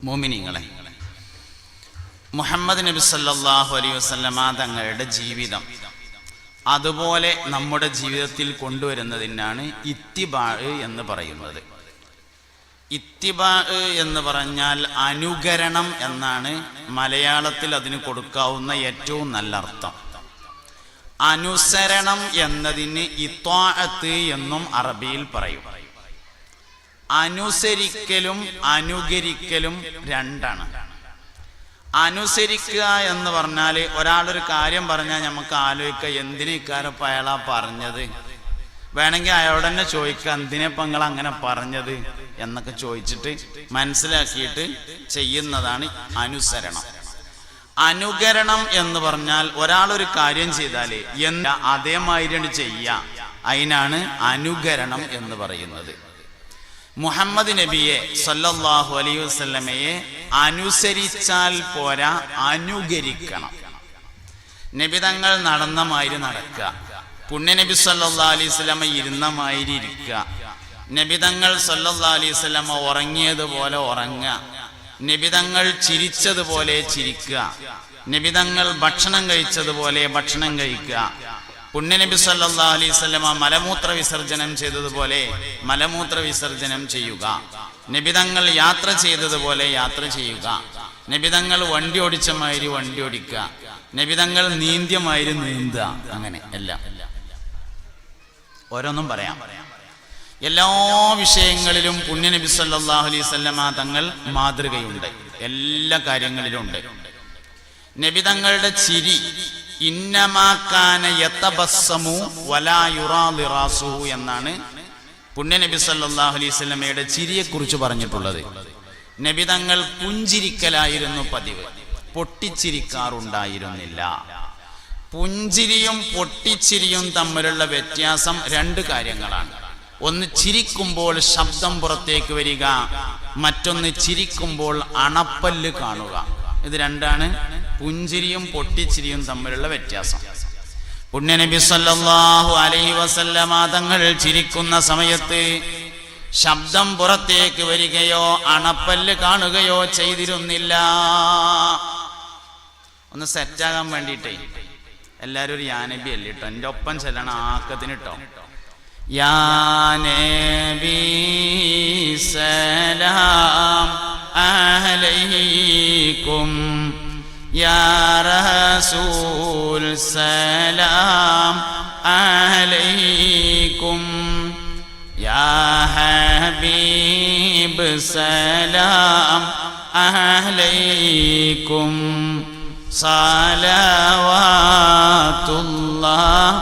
മോമിനിങ്ങളെ മുഹമ്മദ് നബി സല്ലാഹു അലൈഹി വസ്ലമ തങ്ങളുടെ ജീവിതം അതുപോലെ നമ്മുടെ ജീവിതത്തിൽ കൊണ്ടുവരുന്നതിനാണ് ഇത്തിബാ എന്ന് പറയുന്നത്. ഇത്തിബാ എന്ന് പറഞ്ഞാൽ അനുകരണം എന്നാണ് മലയാളത്തിൽ അതിന് കൊടുക്കാവുന്ന ഏറ്റവും നല്ല അർത്ഥം. അനുസരണം എന്നതിന് ഇത്വാഅത്ത് എന്നും അറബിയിൽ പറയും. അനുസരിക്കലും അനുകരിക്കലും രണ്ടാണ്. അനുസരിക്കുക എന്ന് പറഞ്ഞാൽ ഒരാളൊരു കാര്യം പറഞ്ഞാൽ നമുക്ക് ആലോചിക്കുക എന്തിനു ഇക്കാരപ്പം അയാളാ പറഞ്ഞത്? വേണമെങ്കിൽ അയാളോട് തന്നെ ചോദിക്കുക എന്തിനപ്പം നിങ്ങൾ അങ്ങനെ പറഞ്ഞത് എന്നൊക്കെ ചോദിച്ചിട്ട് മനസ്സിലാക്കിയിട്ട് ചെയ്യുന്നതാണ് അനുസരണം. അനുകരണം എന്ന് പറഞ്ഞാൽ ഒരാൾ ഒരു കാര്യം ചെയ്താൽ എന്താ അതേമാതിരി ചെയ്യുക അതിനാണ് അനുകരണം എന്ന് പറയുന്നത്. മുഹമ്മദ് നബിയെ സല്ലല്ലാഹു അലൈഹി വസല്ലമയെ അനുസരിച്ചാൽ പോരാ അനുകരിക്കണം. നബി തങ്ങൾ നടന്ന മാതിരി നടക്കുക. പുണ്യനബി സല്ലാ അലൈഹി വസല്ലമ ഇരുന്ന മാതിരി ഇരിക്കുക. നബി തങ്ങൾ സല്ലല്ലാഹു അലൈഹി സ്വലമ ഉറങ്ങിയതുപോലെ ഉറങ്ങുക. നബി തങ്ങൾ ചിരിച്ചതുപോലെ ചിരിക്കുക. നബി തങ്ങൾ ഭക്ഷണം കഴിച്ചതുപോലെ ഭക്ഷണം കഴിക്കുക. പുണ്യനബി സല്ലാ അലൈഹി വസല്ലമ മലമൂത്ര വിസർജനം ചെയ്തതുപോലെ മലമൂത്ര വിസർജനം ചെയ്യുക. നിബിതങ്ങൾ യാത്ര ചെയ്തതുപോലെ യാത്ര ചെയ്യുക. നിബിതങ്ങൾ വണ്ടി ഓടിച്ച മാതിരി വണ്ടി ഓടിക്കുക. നിബിതങ്ങൾ നീന്തിയമാതിരി നീന്തുക. അങ്ങനെ എല്ലാം. ഓരോന്നും പറയാം. എല്ലാ വിഷയങ്ങളിലും പുണ്യനബി സല്ലല്ലാഹു അലൈഹി വസല്ലമ തങ്ങൾ മാതൃകയുണ്ട്. എല്ലാ കാര്യങ്ങളിലും ഉണ്ട്. നബിതങ്ങളുടെ ചിരി ഇന്നമാക്കാന പുണ്യ വലാ സല്ലാഹു എന്നാണ് അലൈഹി സ്വലമയുടെ ചിരിയെക്കുറിച്ച് പറഞ്ഞിട്ടുള്ളത്. നബി തങ്ങൾ പുഞ്ചിരിക്കലായിരുന്നു പതിവ്. പൊട്ടിച്ചിരിക്കാറുണ്ടായിരുന്നില്ല. പുഞ്ചിരിയും പൊട്ടിച്ചിരിയും തമ്മിലുള്ള വ്യത്യാസം രണ്ട് കാര്യങ്ങളാണ്. ഒന്ന് ചിരിക്കുമ്പോൾ ശബ്ദം പുറത്തേക്ക് വരിക മറ്റൊന്ന് ചിരിക്കുമ്പോൾ അണപ്പല്ല് കാണുക. ഇത് രണ്ടാണ് പുഞ്ചിരിയും പൊട്ടിച്ചിരിയും തമ്മിലുള്ള വ്യത്യാസം. പുണ്യനബി സല്ലല്ലാഹു അലൈഹി വസല്ലമ തങ്ങൾ ചിരിക്കുന്ന സമയത്ത് ശബ്ദം പുറത്തേക്ക് വരികയോ അണപ്പല്ല് കാണുകയോ ചെയ്തിരുന്നില്ല. ഒന്ന് സെറ്റാകാൻ വേണ്ടിയിട്ടേ. എല്ലാവരും ഒരു യാനബി അല്ലേ കേട്ടോ എന്റെ ഒപ്പം ചെല്ലണം ആക്കത്തിന് കേട്ടോ യാനബി സലാം. അലൈക്കും. യാ റസൂൽ സലാം അലൈക്കും. യാ ഹബീബ് സലാം അലൈക്കും. സലവാത്തുല്ലാഹ്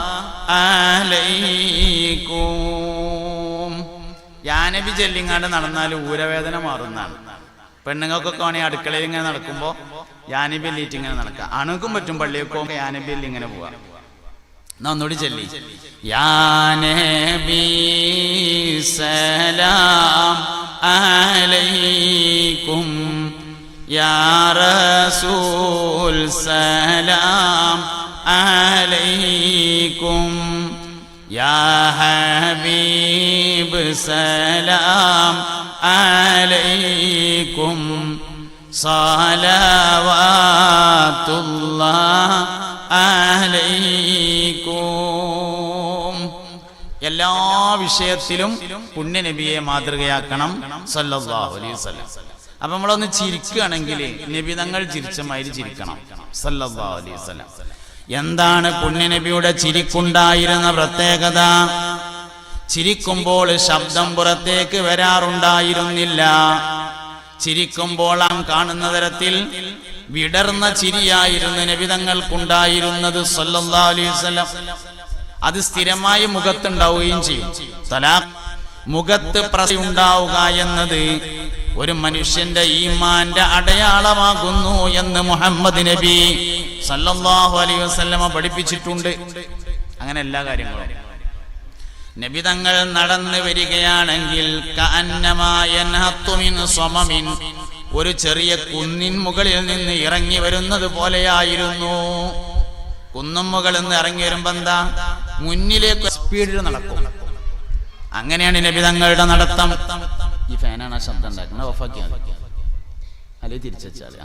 അലൈക്കും. യാനബി ചെല്ലിങ്ങാണ്ട് നടന്നാൽ ഊരവേദന മാറുന്നതാണ്. പെണ്ണുങ്ങൾക്കൊക്കെ വേണമെങ്കിൽ അടുക്കളയിൽ ഇങ്ങനെ നടക്കുമ്പോൾ യാനബി അല്ലിട്ട് ഇങ്ങനെ നടക്കുക. അണുക്കും പറ്റും പള്ളിയൊക്കെ യാനബി അല്ലി ഇങ്ങനെ പോവാ എന്നാ ഒന്നുകൂടി ചെല്ലി. യാനബി സലാം അലൈക്കും യാ റസൂൽ സലാം അലൈക്കും യാ ഹബീബ് സലാം അലൈക്കും الله അലൈക്കും എല്ലാ വിഷയത്തിലും പുണ്യനബിയെ മാതൃകയാക്കണം സല്ലല്ലാഹു അലൈഹി വസല്ലം. അപ്പൊ നമ്മളൊന്ന് ചിരിക്കുകയാണെങ്കിൽ നബി തങ്ങൾ ചിരിച്ച മാതിരി ചിരിക്കണം. സല്ലല്ലാഹു അലൈഹി വസല്ലം. എന്താണ് പുണ്യനബിയുടെ ചിരിക്കുണ്ടായിരുന്ന പ്രത്യേകത? ചിരിക്കുമ്പോൾ ശബ്ദം പുറത്തേക്ക് വരാറുണ്ടായിരുന്നില്ല. ചിരിക്കുമ്പോൾ നാം കാണുന്ന തരത്തിൽ വിടർന്ന ചിരിയായിരുന്നു നബിതങ്ങൾക്കുണ്ടായിരുന്നത് സല്ലല്ലാഹു അലൈഹി വസല്ലം. അത് സ്ഥിരമായി മുഖത്തുണ്ടാവുകയും ചെയ്യും. തലാ മുഖത്ത് പ്രസയുണ്ടാവുക എന്നത് ഒരു മനുഷ്യന്റെ ഈമാന്റെ അടയാളമാകുന്നു എന്ന് മുഹമ്മദ് നബി സല്ലല്ലാഹു അലൈഹി വസല്ലമ പഠിപ്പിച്ചിട്ടുണ്ട്. അങ്ങനെ എല്ലാ കാര്യങ്ങളും. നബി തങ്ങൾ നടന്നു വരികയാണെങ്കിൽ ഒരു ചെറിയ കുന്നിൻ മുകളിൽ നിന്ന് ഇറങ്ങി വരുന്നത് പോലെയായിരുന്നു. കുന്നും മുകളിൽ നിന്ന് ഇറങ്ങി വരുമ്പോ എന്താ? മുന്നിലേക്ക് സ്പീഡിൽ നടക്കും. അങ്ങനെയാണ് നബി തങ്ങളുടെ നടത്തം. ഈ ഫാനാണ് ആ ശബ്ദം ഉണ്ടാക്കുന്നത്. അല്ലെ തിരിച്ചാൽ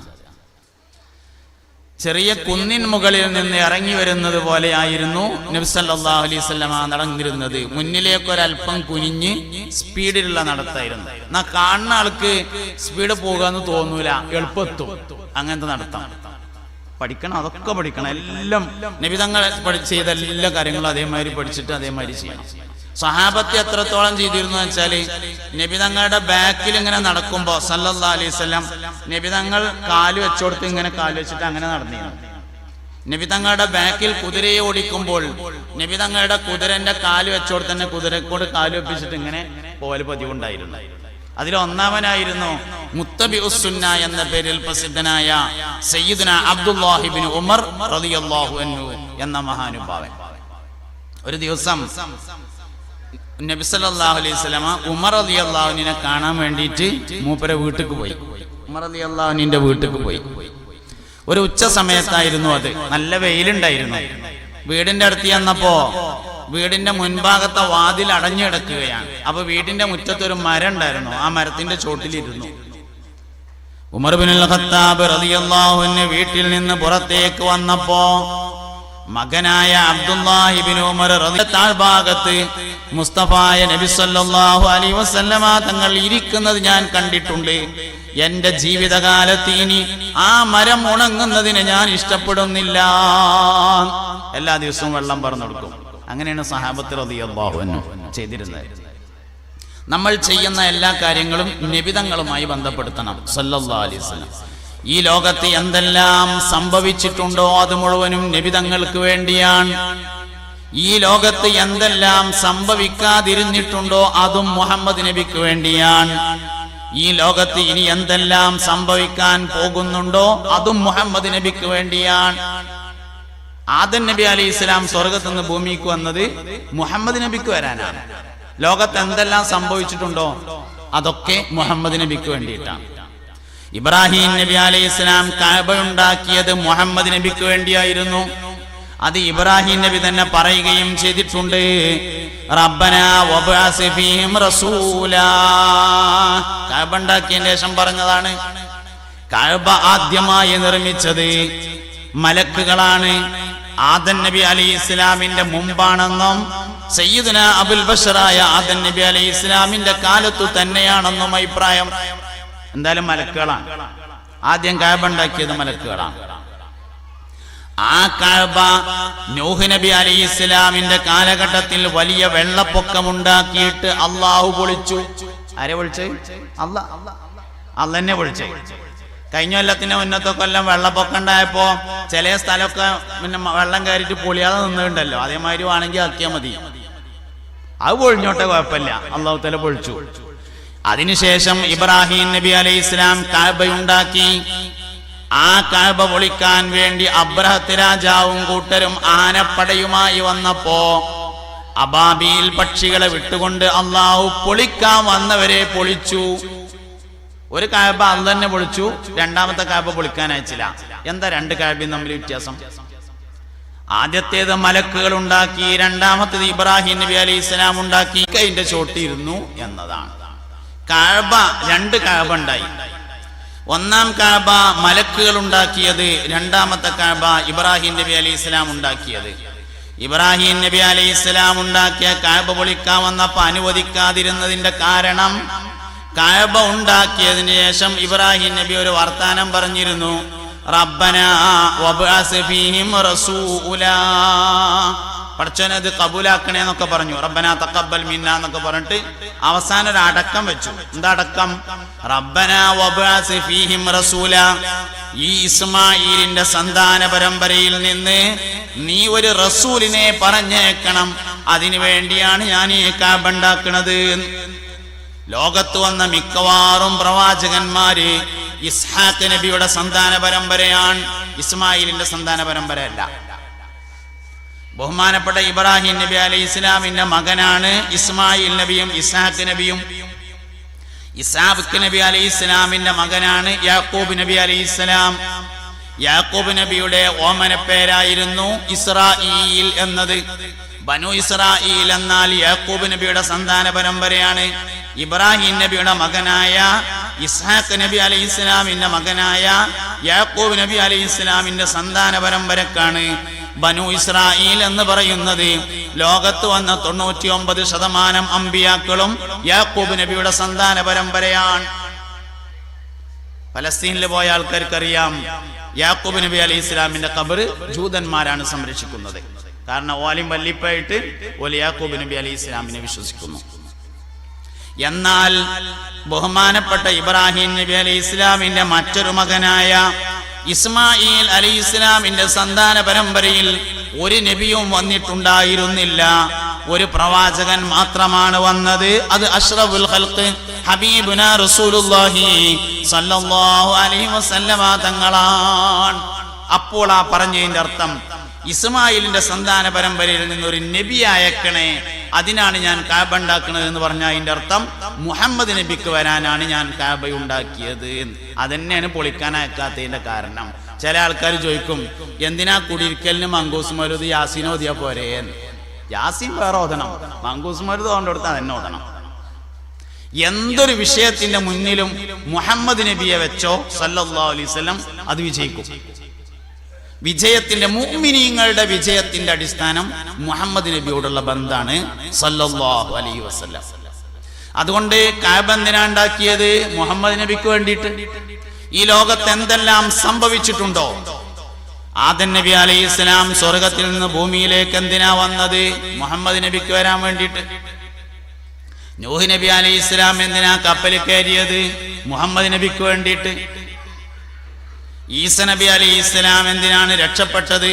ചെറിയ കുന്നിൻ മുകളിൽ നിന്ന് ഇറങ്ങി വരുന്നത് പോലെയായിരുന്നു നബ്സല്ലാഹു അലൈഹി സ്വലമ നടന്നിരുന്നത്. മുന്നിലേക്ക് ഒരല്പം കുനിഞ്ഞ് സ്പീഡിലുള്ള നടത്തായിരുന്നു. എന്നാ കാണുന്ന ആൾക്ക് സ്പീഡ് പോകാന്ന് തോന്നൂല എളുപ്പത്തും. അങ്ങനത്തെ നടത്താം. പഠിക്കണം അതൊക്കെ പഠിക്കണം. എല്ലാം നിബിതങ്ങൾ ചെയ്ത എല്ലാ കാര്യങ്ങളും അതേമാതിരി പഠിച്ചിട്ട് അതേമാതിരി ചെയ്യണം. സഹാബത്തെ എത്രത്തോളം ചെയ്തിരുന്നു വെച്ചാൽ നബിതങ്ങളുടെ ബാക്കിൽ ഇങ്ങനെ നടക്കുമ്പോ സല്ലല്ലാ അലൈഹി സ്വലം നബിതങ്ങൾ കാൽ വെച്ചോടുത്ത് ഇങ്ങനെ കാൽ വെച്ചിട്ട് അങ്ങനെ നടന്നിരുന്നു. നബിതങ്ങളുടെ ബാക്കിൽ കുതിരയെ ഓടിക്കുമ്പോൾ നബിതങ്ങളുടെ കുതിരന്റെ കാൽ വെച്ചോടുത്ത് തന്നെ കുതിരക്കോട് കാൽ വെപ്പിച്ചിട്ട് ഇങ്ങനെ പോലെ പതിവുണ്ടായിരുന്നു. അതിൽ ഒന്നാമനായിരുന്നു മുത്തബി ഉസുന്ന എന്ന പേരിൽ പ്രസിദ്ധനായ സയ്യിദുന അബ്ദുല്ലാഹിബിൻ ഉമർ റളിയല്ലാഹു അൻഹു എന്ന മഹാനുഭാവൻ. ഒരു ദിവസം നബി സല്ലല്ലാഹു അലൈഹി വസല്ലമ ഉമർ റളിയല്ലാഹുവിനെ കാണാൻ വേണ്ടിയിട്ട് മൂപ്പരെ വീട്ടിക്ക് പോയി. ഉമർ റളിയല്ലാഹുവിന്റെ വീട്ടിക്ക് പോയി. ഒരു ഉച്ച സമയത്തായിരുന്നു അത്. നല്ല വെയിലുണ്ടായിരുന്നു. വീടിന്റെ അടുത്ത് ചെന്നപ്പോ വീടിന്റെ മുൻഭാഗത്തെ വാതിൽ അടഞ്ഞു കിടക്കുകയാണ് അപ്പൊ വീടിന്റെ മുറ്റത്തൊരു മരം ഉണ്ടായിരുന്നു. ആ മരത്തിന്റെ ചോട്ടിലിരുന്നു ഉമർ ബിൻ ഖത്താബ് റളിയല്ലാഹു അൻഹു വീട്ടിൽ നിന്ന് പുറത്തേക്ക് വന്നപ്പോ മകനായ അബ്ദുല്ലാഹിബിൻ ഉമർ മുസ്തഫായ നബി സല്ലല്ലാഹു അലൈഹി വസല്ലമ തങ്ങൾ ഇരിക്കുന്നത് ഞാൻ കണ്ടിട്ടുണ്ട്. എന്റെ ജീവിതകാലത്ത് ഇനി ആ മരം ഉണങ്ങുന്നതിനെ ഞാൻ ഇഷ്ടപ്പെടുന്നില്ല. എല്ലാ ദിവസവും വെള്ളം പറഞ്ഞു കൊടുക്കും. അങ്ങനെയാണ് സഹാബത്ത് റളിയല്ലാഹു ചെയ്തിരുന്നത്. നമ്മൾ ചെയ്യുന്ന എല്ലാ കാര്യങ്ങളും നിബിതങ്ങളുമായി ബന്ധപ്പെടുത്തണം. സല്ലല്ലാഹു അലൈഹി വസല്ലം. ഈ ലോകത്ത് എന്തെല്ലാം സംഭവിച്ചിട്ടുണ്ടോ അത് മുഴുവനും നിബിതങ്ങൾക്ക് വേണ്ടിയാണ്. ഈ ലോകത്ത് എന്തെല്ലാം സംഭവിക്കാതിരുന്നിട്ടുണ്ടോ അതും മുഹമ്മദ് നബിക്ക് വേണ്ടിയാണ്. ഈ ലോകത്ത് ഇനി എന്തെല്ലാം സംഭവിക്കാൻ പോകുന്നുണ്ടോ അതും മുഹമ്മദ് നബിക്ക് വേണ്ടിയാണ്. ആദൻ നബി അലി ഇസ്ലാം സ്വർഗത്തു നിന്ന് ഭൂമിക്ക് വന്നത് മുഹമ്മദ് നബിക്ക് വരാനാണ്. ലോകത്ത് എന്തെല്ലാം സംഭവിച്ചിട്ടുണ്ടോ അതൊക്കെ മുഹമ്മദ് നബിക്ക് വേണ്ടിയിട്ടാണ്. ഇബ്രാഹിം നബി അലൈഹി ഇസ്ലാം കാബ ഉണ്ടാക്കിയത് മുഹമ്മദ് നബിക്ക് വേണ്ടിയായിരുന്നു. അത് ഇബ്രാഹിം നബി തന്നെ പറയുകയും ചെയ്തിട്ടുണ്ട്. റബ്ബന ശേഷം പറഞ്ഞതാണ് കാബ ആദ്യമായി നിർമ്മിച്ചത് മലക്കുകളാണ്. ആദൻ നബി അലി ഇസ്ലാമിന്റെ മുമ്പാണെന്നും സയ്യിദുന അബുൽ ബഷറായ ആദൻ നബി അലി ഇസ്ലാമിന്റെ കാലത്തു തന്നെയാണെന്നും അഭിപ്രായം എന്തായാലും മലക്കുകളാണ്. ആദ്യം കാബ ഉണ്ടാക്കിയത് മലക്കുകളാണ്. ആ കാബ നൂഹ് നബി അലി ഇസ്ലാമിന്റെ കാലഘട്ടത്തിൽ വലിയ വെള്ളപ്പൊക്കമുണ്ടാക്കിയിട്ട് അള്ളാഹു പൊളിച്ചു. ആരെ വിളിച്ചു അല്ല അല്ലെന്നെ വിളിച്ചു കഴിഞ്ഞ കൊല്ലത്തിന് മുന്നത്തെ കൊല്ലം വെള്ളപ്പൊക്കം ഉണ്ടായപ്പോ ചില സ്ഥലമൊക്കെ പിന്നെ വെള്ളം കയറിയിട്ട് പൊളിയാതെ നിന്നിട്ടുണ്ടല്ലോ. അതേമാതിരി വേണമെങ്കിൽ ആക്കിയാൽ മതി. അത് പൊഴിഞ്ഞോട്ടെ കുഴപ്പമില്ല. അള്ളാഹു തല പൊഴിച്ചു അതിനുശേഷം ഇബ്രാഹിം നബി അലൈഹി ഇസ്ലാം കാബയുണ്ടാക്കി. ആ കാബ പൊളിക്കാൻ വേണ്ടി അബ്രഹത്ത് രാജാവും കൂട്ടരും ആനപ്പടയുമായി വന്നപ്പോ അബാബിയിൽ പക്ഷികളെ വിട്ടുകൊണ്ട് അള്ളാഹു പൊളിക്കാൻ വന്നവരെ പൊളിച്ചു. ഒരു കാബ അന്ന് തന്നെ പൊളിച്ചു രണ്ടാമത്തെ കാബ പൊളിക്കാൻ അയച്ചില്ല. എന്താ രണ്ട് കാബയും തമ്മിൽ വ്യത്യാസം? ആദ്യത്തേത് മലക്കുകൾ ഉണ്ടാക്കി രണ്ടാമത്തേത് ഇബ്രാഹിം നബി അലൈഹി ഇസ്ലാം ഉണ്ടാക്കി. കൈന്റെ ചോട്ടിയിരുന്നു എന്നതാണ്. കാബ രണ്ട് കാബ ഉണ്ടായി. ഒന്നാം കാബ മലക്കുകൾ ഉണ്ടാക്കിയത് രണ്ടാമത്തെ കാബ ഇബ്രാഹിം നബി അലൈഹി ഇസ്ലാം ഉണ്ടാക്കിയത്. ഇബ്രാഹിം നബി അലൈഹി ഇസ്ലാം ഉണ്ടാക്കിയ കാബ പൊളിക്കാൻ വന്നപ്പോ അനുവദിക്കാതിരുന്നതിന്റെ കാരണം കാബ ഉണ്ടാക്കിയതിന് ശേഷം ഇബ്രാഹിം നബി ഒരു വർത്താനം പറഞ്ഞിരുന്നു റബ്ബന ഫീഹിം അത് കബൂലാക്കണേ എന്നൊക്കെ പറഞ്ഞു. റബ്ബന തക്കബൽ മിന്ന എന്നൊക്കെ പറഞ്ഞിട്ട് അവസാനം ഒരു അടക്കം വെച്ചു. എന്താ അടക്കം റബ്ബന ഫീഹിം റസൂല ഈ ഇസ്മായിലിന്റെ സന്താന പരമ്പരയിൽ നിന്ന് നീ ഒരു റസൂലിനെ പറഞ്ഞേക്കണം അതിനു വേണ്ടിയാണ് ഞാൻ ഈ കാബ ലോകത്ത് വന്ന മിക്കവാറും പ്രവാചകന്മാര് ഇസ്ഹാഖ് നബിയുടെ സന്താന പരമ്പരയാണ്. ഇസ്മായിലിന്റെ സന്താന പരമ്പരയല്ല. ബഹുമാനപ്പെട്ട ഇബ്രാഹിം നബി അലൈഹി ഇസ്ലാമിന്റെ മകനാണ് ഇസ്മായിൽ നബിയും ഇസാഖ് നബിയും. ഇസാബ്ക്ക് നബി അലൈഹി ഇസ്ലാമിന്റെ മകനാണ് യാക്കൂബ് നബി അലൈഹി ഇസ്ലാം. യാക്കൂബ് നബിയുടെ ഓമന പേരായിരുന്നു ഇസ്രായേൽ എന്നത്. ബനു ഇസ്രായിൽ എന്നാൽ യാക്കൂബ് നബിയുടെ സന്താന പരമ്പരയാണ്. ഇബ്രാഹിം നബിയുടെ മകനായ ഇസ്ഹാഖ് നബി അലൈഹി ഇസ്ലാമിന്റെ മകനായ യാക്കൂബ് നബി അലൈഹി ഇസ്ലാമിന്റെ സന്താന പരമ്പരക്കാണ്. ബനു ഇസ്രായേൽ എന്ന് പറയുന്നത് ലോകത്ത് വന്ന തൊണ്ണൂറ്റി ഒമ്പത് ശതമാനം അമ്പിയാക്കളും യാക്കൂബ് നബിയുടെ സന്താന പരമ്പരയാണ്. പലസ്തീനിൽ പോയ ആൾക്കാർക്കറിയാം യാക്കൂബ് നബി അലി ഇസ്ലാമിന്റെ കബർ ജൂതന്മാരാണ് സംരക്ഷിക്കുന്നത്. കാരണം ഓലിം വല്ലിപ്പായിട്ട് ഓലി യാക്കൂബ് നബി അലി ഇസ്ലാമിനെ വിശ്വസിക്കുന്നു. എന്നാൽ ബഹുമാനപ്പെട്ട ഇബ്രാഹിം നബി അലി ഇസ്ലാമിന്റെ മറ്റൊരു മകനായ ഇസ്മായിൽ അലി ഇസ്ലാമിന്റെ സന്താന പരമ്പരയിൽ ഒരു നബിയും വന്നിട്ടുണ്ടായിരുന്നില്ല. ഒരു പ്രവാചകൻ മാത്രമാണ് വന്നത്. അത് അഷ്റഫുൽ ഹൽക്ക് ഹബീബുന റസൂലുള്ളാഹി സല്ലല്ലാഹു അലൈഹി വസല്ലമ തങ്ങളാണ്. അപ്പോൾ ആ പറഞ്ഞതിന്റെ അർത്ഥം ഇസ്മായിലിന്റെ സന്താന പരമ്പരയിൽ നിന്നൊരു നബി അയക്കണേ അതിനാണ് ഞാൻ കാബ ഉണ്ടാക്കുന്നത് എന്ന് പറഞ്ഞ അതിന്റെ അർത്ഥം മുഹമ്മദ് നബിക്ക് വരാനാണ് ഞാൻ കാബ ഉണ്ടാക്കിയത് അതന്നെയാണ് പൊളിക്കാൻ അയക്കാത്തതിന്റെ കാരണം. ചില ആൾക്കാർ ചോദിക്കും എന്തിനാ കുടിയിരിക്കലിന് മങ്കൂസ് മരുത് യാസീൻ ഓതിയാ പോരേ. യാസീൻ വേറെ ഓതണം. മങ്കൂസ് മരുത് ഓണ്ടെടുത്ത് അതന്നെ ഓതണം. എന്തൊരു വിഷയത്തിന്റെ മുന്നിലും മുഹമ്മദ് നബിയെ വെച്ചോ സല്ലാ വസല്ലം അത് വിജയിക്കും. വിജയത്തിന്റെ മുഅ്മിനീങ്ങളുടെ വിജയത്തിന്റെ അടിസ്ഥാനം മുഹമ്മദ് നബിയോടുള്ള ബന്ധാണ് സല്ലല്ലാഹു അലൈഹി വസല്ലം. അതുകൊണ്ട് കാബ മുഹമ്മദ് നബിക്ക് വേണ്ടിയിട്ട്. ഈ ലോകത്ത് എന്തെല്ലാം സംഭവിച്ചിട്ടുണ്ടോ? ആദൻ നബി അലൈഹി ഇസ്ലാം സ്വർഗത്തിൽ നിന്ന് ഭൂമിയിലേക്ക് എന്തിനാ വന്നത്? മുഹമ്മദ് നബിക്ക് വരാൻ വേണ്ടിയിട്ട്. നൂഹ് നബി അലൈഹി ഇസ്ലാം എന്തിനാ കപ്പലിൽ കയറിയത്? മുഹമ്മദ് നബിക്ക് വേണ്ടിയിട്ട്. ഈസ നബി അലി ഇസ്ലാം എന്തിനാണ് രക്ഷപ്പെട്ടത്?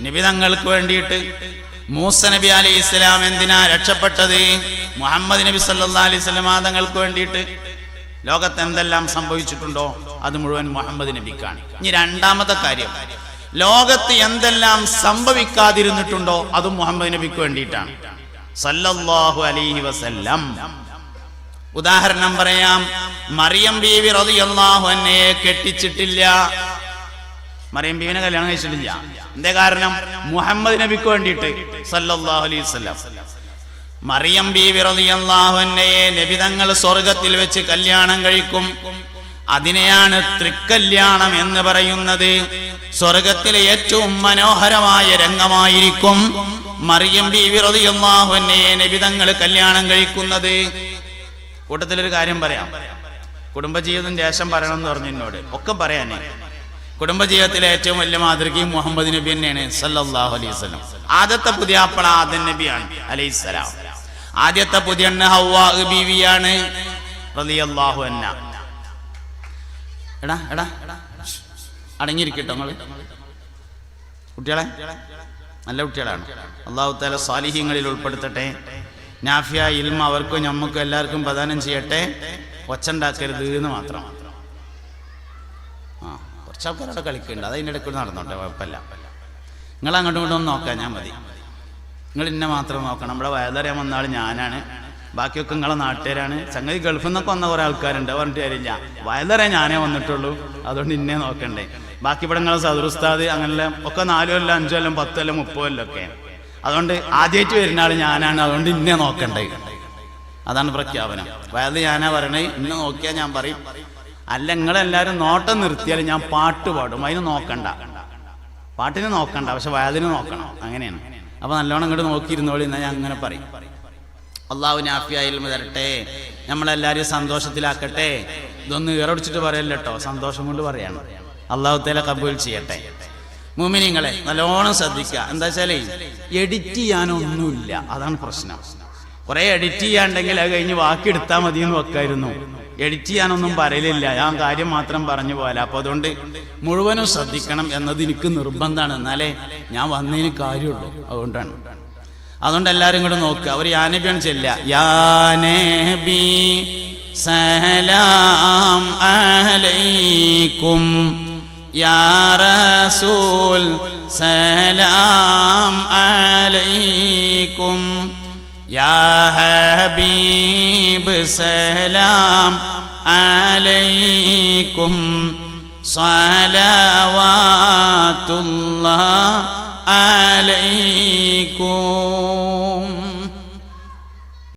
നിബിതങ്ങൾക്ക് വേണ്ടിയിട്ട്. മൂസ നബി അലി ഇസ്ലാം എന്തിനാ രക്ഷപ്പെട്ടത്? മുഹമ്മദ് നബി സല്ലാ അലൈഹി സ്വലമാ വേണ്ടിയിട്ട്. ലോകത്ത് എന്തെല്ലാം സംഭവിച്ചിട്ടുണ്ടോ? അത് മുഴുവൻ മുഹമ്മദ് നബിക്കാണ്. ഇനി രണ്ടാമത്തെ കാര്യം. ലോകത്ത് എന്തെല്ലാം സംഭവിക്കാതിരുന്നിട്ടുണ്ടോ? അതും മുഹമ്മദ് നബിക്ക് വേണ്ടിയിട്ടാണ്. സല്ലല്ലാഹു അലൈഹി വസല്ലം ഉദാഹരണം പറയാം. മറിയം ബീവി റതിയല്ലാഹു എന്നെ കെട്ടിച്ചിട്ടില്ല. മറിയം ബീവിനെ കല്യാണം കഴിച്ചിട്ടില്ല. എന്തേ കാരണം? മുഹമ്മദ് നബിക്ക് വേണ്ടിയിട്ട് സല്ലല്ലാഹു അലൈഹി വസല്ലം. മറിയം ബീവി റതിയല്ലാഹു എന്നെ നബി തങ്ങൾ സ്വർഗത്തിൽ വെച്ച് കല്യാണം കഴിക്കും. അതിനെയാണ് തൃക്കല്യാണം എന്ന് പറയുന്നത്. സ്വർഗത്തിലെ ഏറ്റവും മനോഹരമായ രംഗമായിരിക്കും മറിയം ബീവി റതിയല്ലാഹു എന്നെ നബി തങ്ങൾ കല്യാണം കഴിക്കുന്നത്. കൂട്ടത്തിലൊരു കാര്യം പറയാം. കുടുംബജീവിതം ശേഷം പറയണം എന്ന് പറഞ്ഞു എന്നോട്. ഒക്കെ പറയാനേ കുടുംബജീവിതത്തിലെ ഏറ്റവും വലിയ മാതൃകയും മുഹമ്മദ് നബി തന്നെയാണ് സല്ലാഹു അലൈഹി സ്വലം ആദ്യത്തെ പുതിയ അപ്പള ആദ്യ നബിയാണ് അലൈഹി സ്വലാം. ആദ്യത്തെ പുതിയ ഹൗവാ ബീവിയാണ് റളിയല്ലാഹു അൻഹ. എടാ എടാ. അടങ്ങിയിരിക്കട്ടോ നമ്മൾ കുട്ടികളെ? നല്ല കുട്ടികളാണ്. അള്ളാഹു താല സ്വാലിഹ്യങ്ങളിൽ ഉൾപ്പെടുത്തട്ടെ. നാഫിയ ഇൽമ അവർക്കും ഞമ്മക്കും എല്ലാവർക്കും പ്രദാനം ചെയ്യട്ടെ? ഒച്ചണ്ടാക്കരുത് എന്ന് മാത്രം. ആ കുറച്ച് ആൾക്കാരവിടെ കളിക്കുന്നുണ്ട്. അത് അതിന്റെ ഇടയ്ക്ക് നടന്നോട്ടെ കുഴപ്പമില്ല. നിങ്ങൾ അങ്ങോട്ടും ഇങ്ങോട്ടും നോക്കാൻ ഞാൻ മതി. നിങ്ങൾ ഇന്നെ മാത്രം നോക്കണം. നമ്മുടെ വയതറിയാൻ വന്ന ആൾ ഞാനാണ്. ബാക്കിയൊക്കെ നിങ്ങളെ നാട്ടുകാരാണ്. സംഗതി ഗൾഫിൽ നിന്നൊക്കെ വന്ന കുറേ ആൾക്കാരുണ്ട്. പറഞ്ഞിട്ട് കാര്യമില്ല. വയതറിയാൻ ഞാനേ വന്നിട്ടുള്ളൂ. അതുകൊണ്ട് ഇന്നെ നോക്കണ്ടേ. ബാക്കി ഇവിടെ നിങ്ങളെ സദുർസ്താദ് അങ്ങനെ ഒക്കെ നാലു കൊല്ലം അഞ്ചു കൊല്ലം പത്ത് കൊല്ലം മുപ്പത് കൊല്ലം അതുകൊണ്ട് ആദ്യമായിട്ട് വരുന്ന ആൾ ഞാനാണ്. അതുകൊണ്ട് ഇന്നെ നോക്കണ്ടേ. അതാണ് പ്രഖ്യാപനം. വയത് ഞാനാ പറയണേ ഇന്നെ നോക്കിയാൽ ഞാൻ പറയും. അല്ല നിങ്ങളെല്ലാവരും നോട്ടം നിർത്തിയാൽ ഞാൻ പാട്ട് പാടും. അതിന് നോക്കണ്ട. പാട്ടിന് നോക്കണ്ട പക്ഷെ വയതിന് നോക്കണം. അങ്ങനെയാണ്. അപ്പൊ നല്ലോണം ഇങ്ങോട്ട് നോക്കിയിരുന്നോളി എന്നാ ഞാൻ അങ്ങനെ പറയും. അള്ളാഹു നാഫിയായാലും തരട്ടെ. നമ്മളെല്ലാവരും സന്തോഷത്തിലാക്കട്ടെ. ഇതൊന്ന് ഏറെ പറയല്ലോ സന്തോഷം കൊണ്ട് പറയാണ്. അള്ളാഹു തേല കബൂൽ ചെയ്യട്ടെ. മുമിനിങ്ങളെ നല്ലോണം ശ്രദ്ധിക്കുക. എന്താ വെച്ചാലേ എഡിറ്റ് ചെയ്യാനൊന്നുമില്ല. അതാണ് പ്രശ്നം. കുറെ എഡിറ്റ് ചെയ്യാണ്ടെങ്കിൽ അത് കഴിഞ്ഞ് വാക്കെടുത്താൽ മതി എന്ന് വെക്കായിരുന്നു. എഡിറ്റ് ചെയ്യാനൊന്നും പറയലില്ല. ഞാൻ കാര്യം മാത്രം പറഞ്ഞു പോലെ അപ്പൊ അതുകൊണ്ട് മുഴുവനും ശ്രദ്ധിക്കണം എന്നത് എനിക്ക് നിർബന്ധമാണ്. എന്നാലേ ഞാൻ വന്നതിന് കാര്യമുള്ളൂ. അതുകൊണ്ടാണ്. അതുകൊണ്ട് എല്ലാരും കൂടെ നോക്കുക. അവർ യാനബിയാണ് ചെല്ല യാനബി സലാം അലൈക്കും. يا رسول سلام عليكم يا حبيب سلام عليكم صلاه